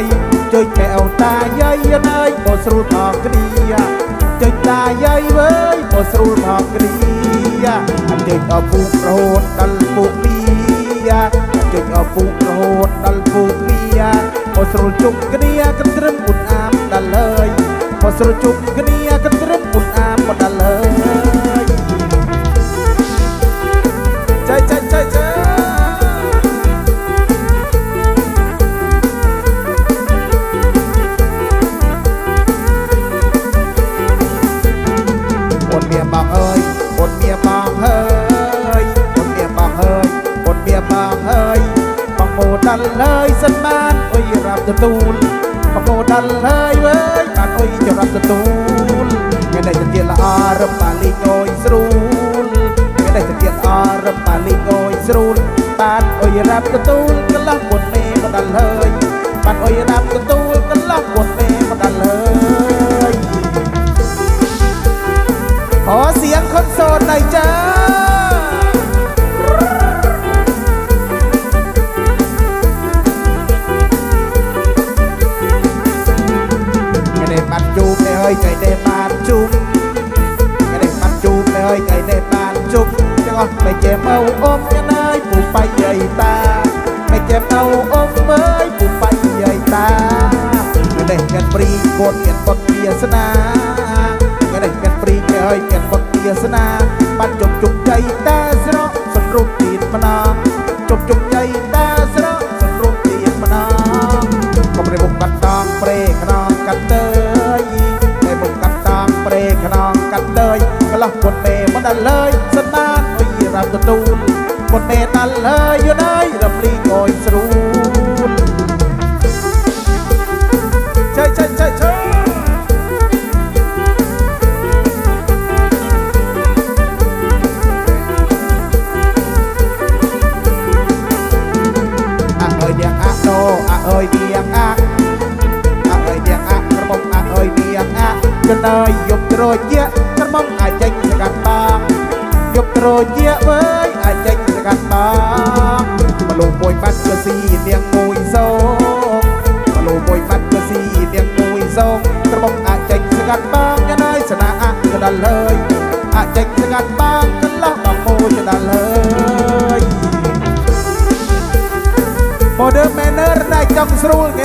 ថ្មីជួយកែវតាយាយណើយមកស្រួលផងគ្នាជួយតាយាយវើយមកស្រួលផងគ្នាអញ្ជើញដល់ពូករហូតដល់ពូមីអញ្ជើញដល់ពូករហូតដល់ពូមីមកស្រួលជុំគ្នាកត្រឹមមុនអាមដល់ហើយមកស្រួលជុំគ្នាកត្រឹមមុនអាម ទទួលក៏ពោដល់ហើយវើយបានអុយចរិតទទួលមានតែទៀតល្អរំបាលីអុយស្រួលមានតែទៀតអរំបាលីអុយស្រួលបានអុយរាប់ទទួលកន្លះពុនមេក៏ដល់ហើយបានអុយរាប់ទទួលកន្លះពុនមេក៏ដល់ហើយអោសៀងខុនសូនណៃចា មិនចេះអោអមញណាយពុបយ័យតាមិនចេះអោអមអើយពុបយ័យតានេះមានព្រីគាត់មានបុគ្គវាសនានេះមានព្រីហើយមានបុគ្គវាសនាបានជុំជុំចៃតាស្រកសម្រុបទីម្ដងជុំជុំចៃតាស្រកសម្រុបទីម្ដងកុំរេបុកកាត់តងព្រេខ្នងកាត់ទៅតែបុកកាត់តងព្រេខ្នងកាត់ទៅកន្លោះពុតទេមិនដល់លើយ ទទួលប៉ុន្តែដល់ហើយយូរហើយរំលីកយស្រួលចៃចៃចៃចៃអើយអ្នកអាក់ដោអើយអ្នកអាក់អើយអ្នកអាក់ក្រមុំអើយអ្នកអាក់កណ្ដាយយប់ត្រជា ត្រជាអើយអាចចេញសកាត់បងមកលោមួយបាត់ក៏ស៊ីនាងមួយសងមកលោមួយបាត់ក៏ស៊ីនាងមួយសងត្របងអាចចេញសកាត់បងញ៉ាំហើយស្នាអក៏ដល់ហើយអាចចេញសកាត់បងកន្លោះដល់មួយក៏ដល់ហើយ Border manner ដែលចង់ស្រួលគេ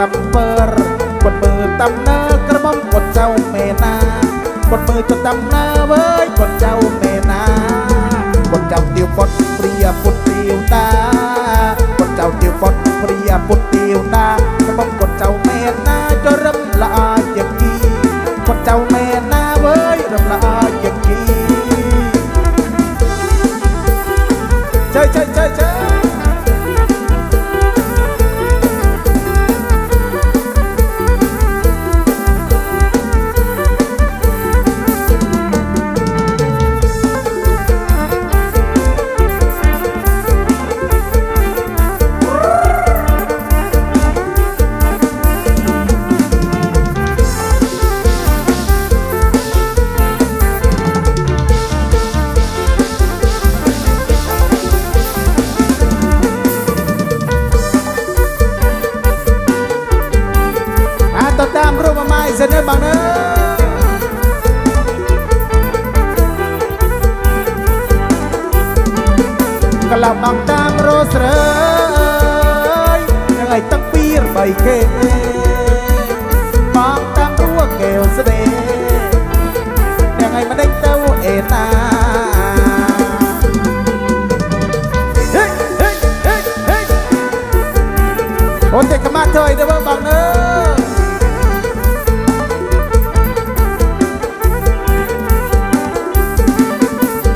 សាប់ពើគាត់មើលតាមណើក្រមុំគាត់ចៅមេណាគាត់មើលទៅតាមណើវើយគាត់ចៅមេណាគាត់ចៅទៀវពត់ព្រាពុតទៀវតា អូនតែក្មាត់ជួយទៅបងនើ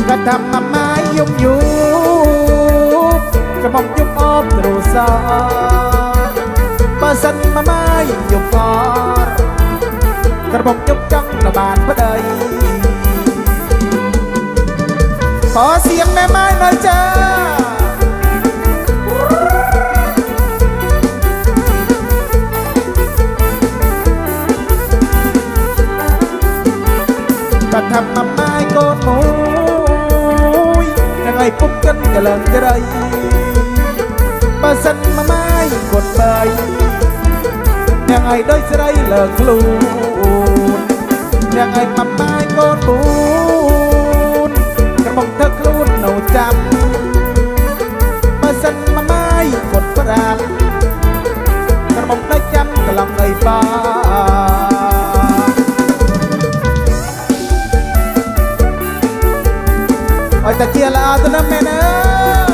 កថាម៉ាម៉ាយំយូកុំយំអបទ្រូសបើសិនម៉ាម៉ាយំអរក្រមុំយំចង់ទៅបានប្តីបើសៀងម៉ែម៉ាយនៅចា បាត់ថាអមាយកូនមួយនឹងឲ្យពុកកិនកលឹងក្រៃបើសិនម៉ម៉ាយកូនបាយនឹងឲ្យដូចស្រីលើខ្លួននឹងឲ្យអមាយកូនមួយក្រមុំធ្វើខ្លួននៅចាំបើសិនម៉ម៉ាយកូនប្រាក្រមុំទៅចាំកន្លងអីបា te kiela de la mena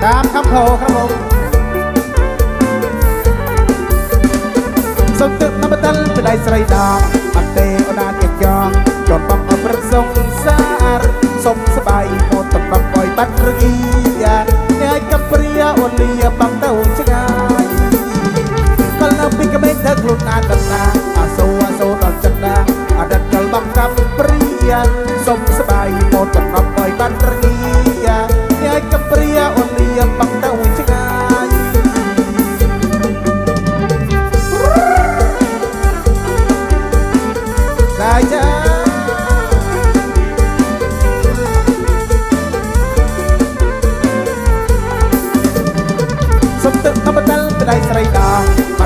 Tam khắp hồ khắp hồ Sông tự nó bắt tân Bên đây sợi đỏ Mặt tê ô đa kẹt giòn Còn bóng ở bất sông xa ណប់ ដលក្តីស្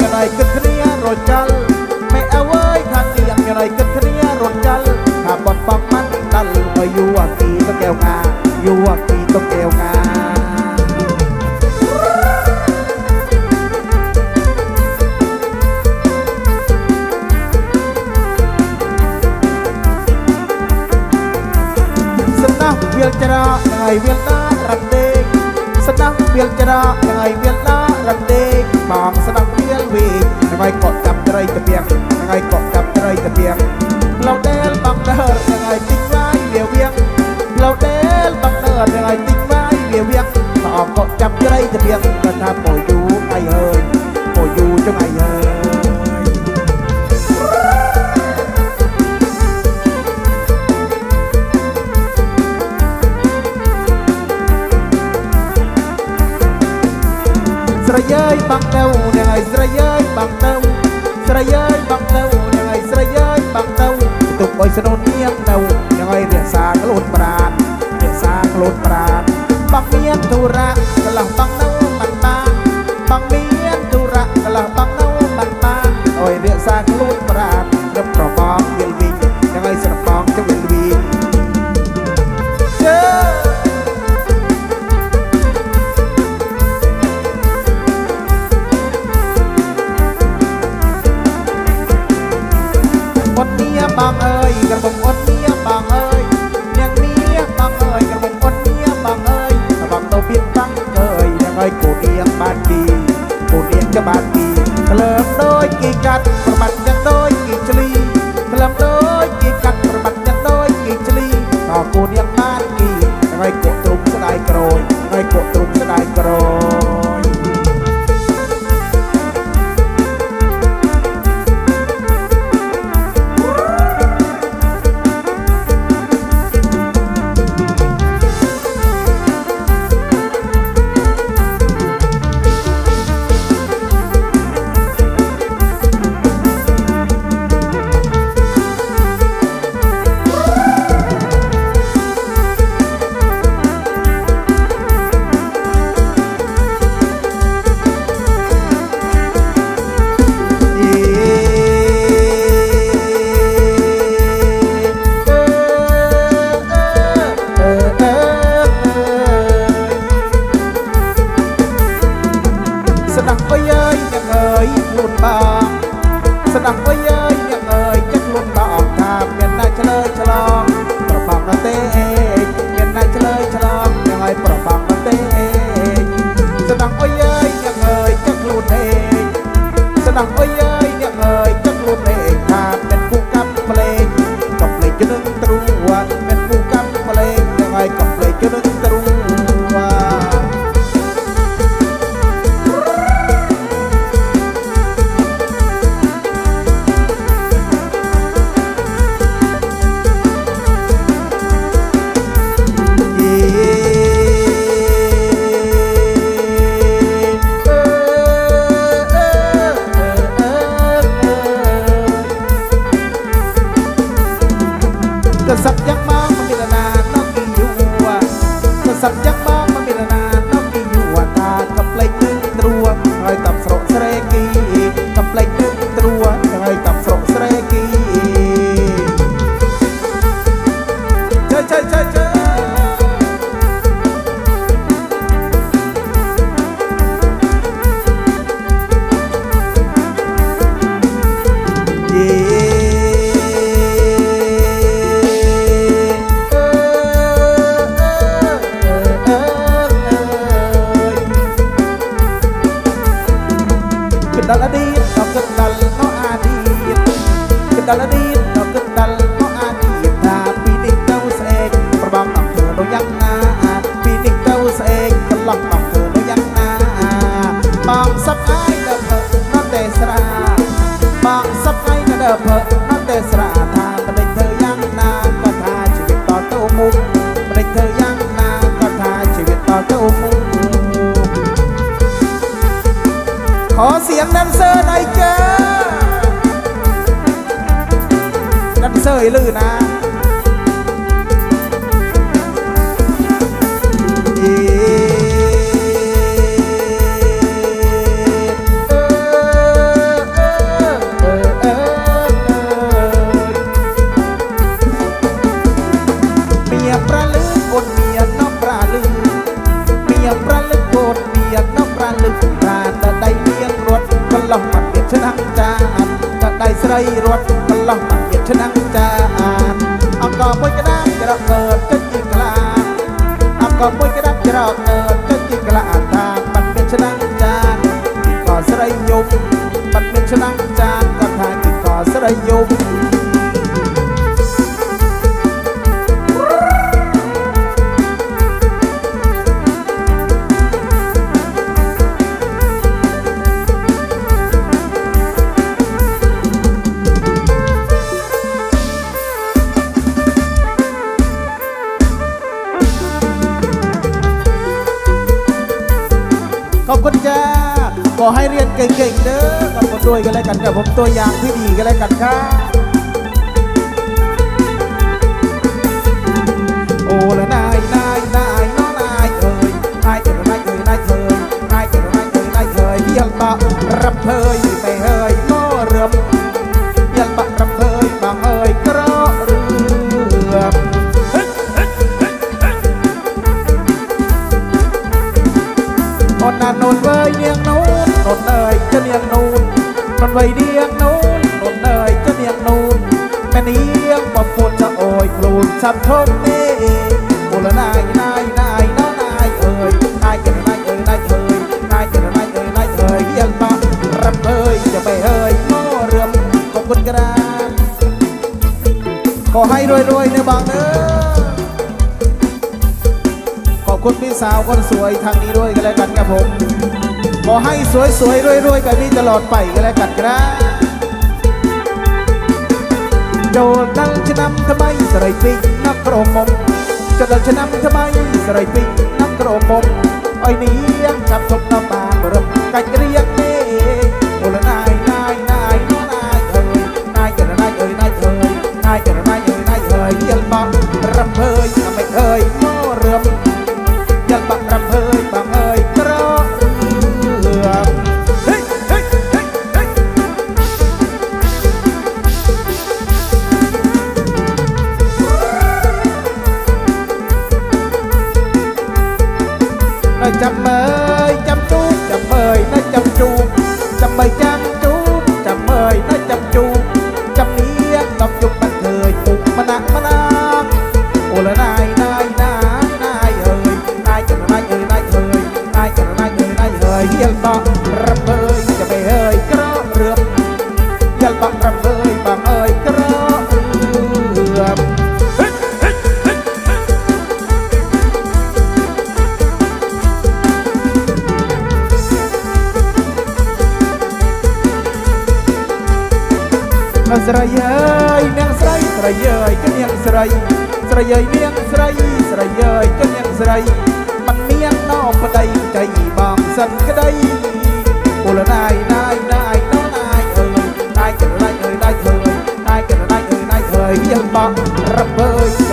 ក៏ឲ្យគិតគ្នារត់ចលម៉ែអៅអើយខាងនាងក៏ឲ្យគិតគ្នារត់ចលថាបនបំមិនដល់ឲ្យយូអាគីទៅកែវងាយូអាគីទៅកែវងាស្ដាប់វាលច្រកហើយវាលដារ៉ាត់ដេកស្ដាប់វាលច្រកហើយវាលដារ៉ាត់ដេកបងស្ដាប់ វាលវិញហើយកត់ចាប់ត្រីតាពីងហើយកត់ចាប់ត្រីតាពីងឡូដែលបងដើរហើយទិញវាយវាវៀងឡូដែលបងដើរហើយទិញវាយវាវៀងតអកត់ចាប់ត្រីតាពីងគាត់ថាពោយូអីហើយពោយូចុងអីហើយស្រីអើយបាំងទៅ អ្នកឲ្យស្រីអើយបាំងទៅស្រីអើយបាំងទៅអ្នកឲ្យស្រីអើយបាំងទៅទុកឲ្យស្នូននាងនៅអ្នកឲ្យរក្សាខ្លួនប្រាណរក្សាខ្លួនប្រាណបាំងមានទុរៈកន្លះបាំងនៅមិនបានបាំងមានទុរៈកន្លះបាំងនៅមិនបានអើយរក្សាខ្លួនប្រាណរឹបប្រប អត់ Bang sap ai dah pe, no tesra Bang sap ai dah pe, no tesra Tha bedek thơ yang na, ko tha ชีวิตต่อเต้ามุกbedek thơ yang na, ko tha ชีวิตต่อเต้ามุก ขอเสียงแดนเซอร์หน่อยจ้าแดนเซอร์อย่าลือนะ แต่ได้ใส่ร ขอบคุณจ้าขอให้เรียนเก่งๆเด้อขอบคุณด้วยกันแล้วกันกับผมตัวอย่างที่ดีกันแล้วกันครับโอ้ละนายนายนายน้องนายเอ่ยนายเอ่ยนายเอ่ยนายเอ่ยนายเอ่ยนายเอ่ยนายเอ่ยเยี่ยมบะรับเพย สับทมนี่โอละนายนายนายน้อนายเอ่ยนายเกันนายเอ่ยนายเอ่ยนายเกันนายเอ่ยนายเอ่ยยี่ยงปะรำเอ่ยจะไปเอ่ยโม่เรื่อมขอบคุณกระดานขอให้รวยๆในบางเด้อขอบคุณพี่สาวคนสวยทางนี้ด้วยกันแล้วกันครับผมขอให้สวยสวยรวยรวยๆกันนี้ตลอดไปกันแล้วกันครับ ចូលដល់ឆ្នាំថ្មីស្រីពេកណាក់ក្រមុំចូលដល់ឆ្នាំថ្មីស្រីពេកណាក់ក្រមុំអុយនាងចាប់សុខដល់បានរឹបកាច់រៀង ស្រីអើយនាងស្រីស្រីអើយក៏នាងស្រីស្រីអើយនាងស្រីស្រីអើយក៏នាងស្រីមិនមានណោប្តីចៃបងសិនក្តីអូលណាយណាយណាយណាយអើយណាយកន្លែងអើយណាយអើយណាយកន្លែងអើយណាយអើយយើងបងរបើយ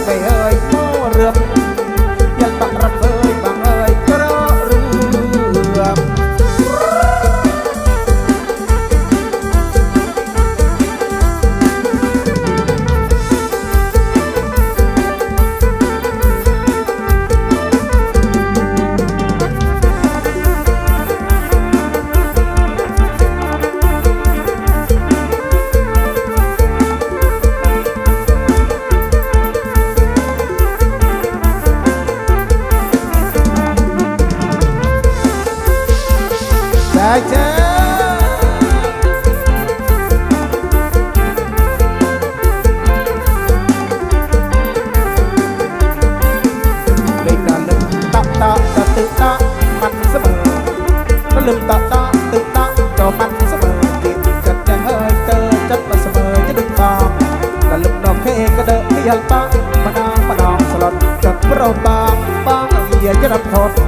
รับโทษ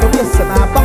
cabeça na barra.